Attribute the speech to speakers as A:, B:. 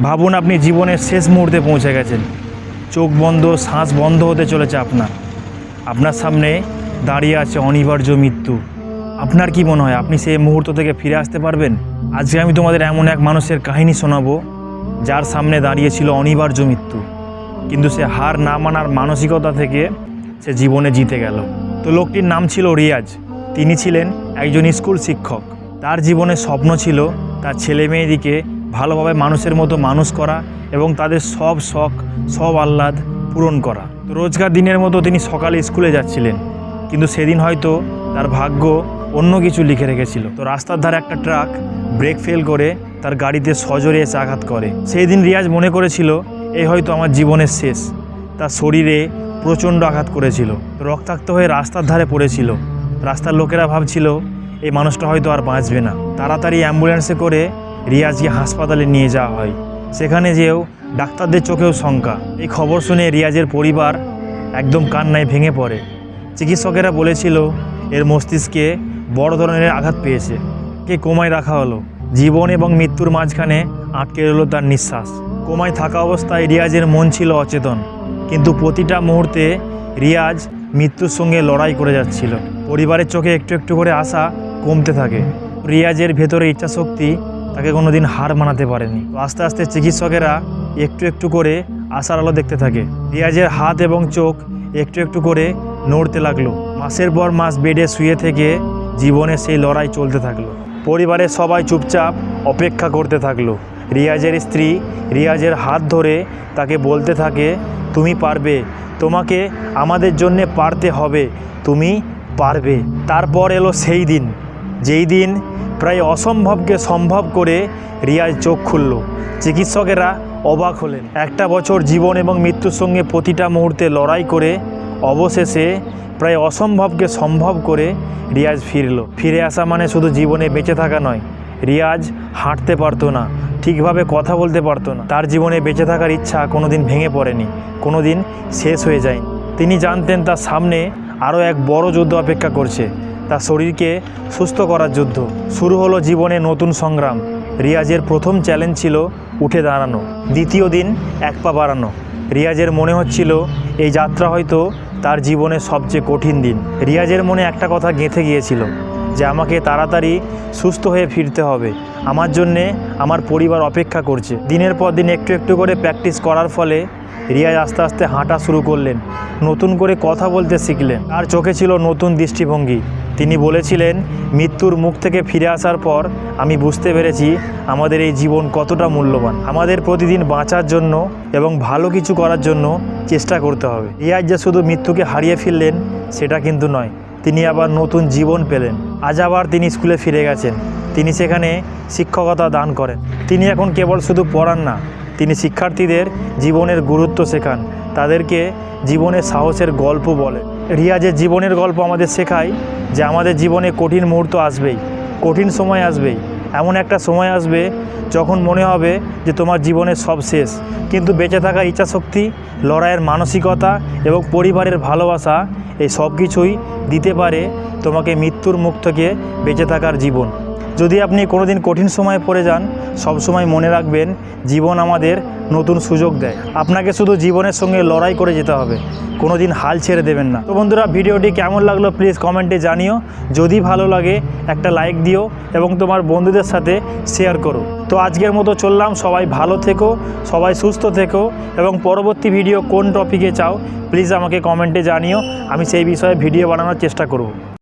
A: ভাবুন আপনি জীবনের শেষ মুহূর্তে পৌঁছে গেছেন। চোখ বন্ধ, শ্বাস বন্ধ হতে চলেছে আপনার। আপনার সামনে দাঁড়িয়ে আছে অনিবার্য মৃত্যু। আপনার কি মনে হয়, আপনি সেই মুহূর্ত থেকে ফিরে আসতে পারবেন? আজকে আমি তোমাদের এমন এক মানুষের কাহিনী শোনাবো, যার সামনে দাঁড়িয়েছিল অনিবার্য মৃত্যু। কিন্তু সে হার না মানার মানসিকতা থেকে সে জীবনে জিতে গেল। তো লোকটির নাম ছিল রিয়াজ। তিনি ছিলেন একজন স্কুল শিক্ষক। তার জীবনে স্বপ্ন ছিল তার ছেলে মেয়েদিকে ভালোভাবে মানুষের মতো মানুষ করা এবং তাদের সব শখ, সব আহ্লাদ পূরণ করা। তো রোজকার দিনের মতো তিনি সকালে স্কুলে যাচ্ছিলেন, কিন্তু সেদিন হয়তো তার ভাগ্য অন্য কিছু লিখে রেখেছিল। তো রাস্তার ধারে একটা ট্রাক ব্রেক ফেল করে তার গাড়িতে সজোরে এসে আঘাত করে। সেই দিন রিয়াজ মনে করেছিল, এই হয়তো আমার জীবনের শেষ। তার শরীরে প্রচণ্ড আঘাত করেছিল। রক্তাক্ত হয়ে রাস্তার ধারে পড়েছিল। রাস্তার লোকেরা ভাবছিল, এই মানুষটা হয়তো আর বাঁচবে না। তাড়াতাড়ি অ্যাম্বুলেন্সে করে রিয়াজকে হাসপাতালে নিয়ে যাওয়া হয়। সেখানে যেও ডাক্তারদের চোখেও শঙ্কা। এই খবর শুনে রিয়াজের পরিবার একদম কান্নায় ভেঙে পড়ে। চিকিৎসকেরা বলেছিল, এর মস্তিষ্কে বড় ধরনের আঘাত পেয়েছে। কে কোমায় রাখা হলো? জীবন এবং মৃত্যুর মাঝখানে আটকে রইল তার নিঃশ্বাস। কোমায় থাকা অবস্থায় রিয়াজের মন ছিল অচেতন। কিন্তু প্রতিটা মুহূর্তে রিয়াজ মৃত্যুর সঙ্গে লড়াই করে যাচ্ছিল। পরিবারের চোখে একটু একটু করে আশা কমতে থাকে। রিয়াজের ভেতরে ইচ্ছাশক্তি তাকে কোনোদিন হার মানাতে পারেনি। তো আস্তে আস্তে চিকিৎসকেরা একটু একটু করে আশার আলো দেখতে থাকে। রিয়াজের হাত এবং চোখ একটু একটু করে নড়তে লাগল। মাসের পর মাস বেডে শুয়ে থেকে জীবনে সেই লড়াই চলতে থাকল। পরিবারের সবাই চুপচাপ অপেক্ষা করতে থাকল। রিয়াজের স্ত্রী রিয়াজের হাত ধরে তাকে বলতে থাকে, তুমি পারবে। তোমাকে আমাদের জন্যে পারতে হবে। তুমি পারবে। তারপর এলো সেই দিন। যেই দিন প্রায় অসম্ভবকে সম্ভব করে রিয়াজ চোখ খুলল। চিকিৎসকেরা অবাক হলেন। একটা বছর জীবন এবং মৃত্যুর সঙ্গে প্রতিটা মুহূর্তে লড়াই করে অবশেষে প্রায় অসম্ভবকে সম্ভব করে রিয়াজ ফিরল। ফিরে আসা মানে শুধু জীবনে বেঁচে থাকা নয়, রিয়াজ হাঁটতে পারতো না, ঠিকভাবে কথা বলতে পারতো না। তার জীবনে বেঁচে থাকার ইচ্ছা কোনোদিন ভেঙে পড়েনি, কোনোদিন শেষ হয়ে যায়নি। তিনি জানতেন তার সামনে আরও এক বড় যুদ্ধ অপেক্ষা করছে। তার শরীরকে সুস্থ করার যুদ্ধ। শুরু হলো জীবনে নতুন সংগ্রাম। রিয়াজের প্রথম চ্যালেঞ্জ ছিল উঠে দাঁড়ানো। দ্বিতীয় দিন এক পা বাড়ানো। রিয়াজের মনে হচ্ছিল, এই যাত্রা হয়তো তার জীবনের সবচেয়ে কঠিন দিন। রিয়াজের মনে একটা কথা গেঁথে গিয়েছিল। যে আমাকে তাড়াতাড়ি সুস্থ হয়ে ফিরতে হবে। আমার জন্যে আমার পরিবার অপেক্ষা করছে। দিনের পর দিন একটু একটু করে প্র্যাকটিস করার ফলে রিয়াজ আস্তে আস্তে হাঁটা শুরু করলেন। নতুন করে কথা বলতে শিখলেন। তার চোখে ছিল নতুন দৃষ্টিভঙ্গি। তিনি বলেছিলেন, মৃত্যুর মুখ থেকে ফিরে আসার পর আমি বুঝতে পেরেছি আমাদের এই জীবন কতটা মূল্যবান। আমাদের প্রতিদিন বাঁচার জন্য এবং ভালো কিছু করার জন্য চেষ্টা করতে হবে। রিয়াজ যে শুধু মৃত্যুকে হারিয়ে ফেললেন, সেটা কিন্তু নয়। তিনি আবার নতুন জীবন পেলেন। আজ আবার তিনি স্কুলে ফিরে গেছেন। তিনি সেখানে শিক্ষকতা দান করেন। তিনি এখন কেবল শুধু পড়ান না, তিনি শিক্ষার্থীদের জীবনের গুরুত্ব শেখান। তাদেরকে জীবনের সাহসের গল্প বলে। রিয়াজের জীবনের গল্প আমাদের শেখায় যে আমাদের জীবনে কঠিন মুহূর্ত আসবেই, কঠিন সময় আসবেই। এমন একটা সময় আসবে যখন মনে হবে যে তোমার জীবনের সব শেষ। কিন্তু বেঁচে থাকার ইচ্ছাশক্তি, লড়াইয়ের মানসিকতা এবং পরিবারের ভালোবাসা এই সব কিছুই দিতে পারে তোমাকে মৃত্যুর মুখ থেকে বেঁচে থাকার জীবন। যদি আপনি কোনোদিন কঠিন সময়ে পড়ে যান, সব সময় মনে রাখবেন জীবন আমাদের নতুন সুযোগ দেয়। আপনাকে শুধু জীবনের সঙ্গে লড়াই করে যেতে হবে কোনো দিন হাল ছেড়ে দেবেন না। তো বন্ধুরা, ভিডিওটি কেমন লাগল প্লিজ কমেন্টে জানিও। যদি ভালো লাগে, একটা লাইক দিও এবং তোমার বন্ধুদের সাথে শেয়ার করো। তো আজকের মতো চললাম, সবাই ভালো থেকো সবাই সুস্থ থেকো এবং পরবর্তী ভিডিও কোন টপিকে চাও প্লিজ আমাকে কমেন্টে জানিও। আমি সেই বিষয়ে ভিডিও বানানোর চেষ্টা করব।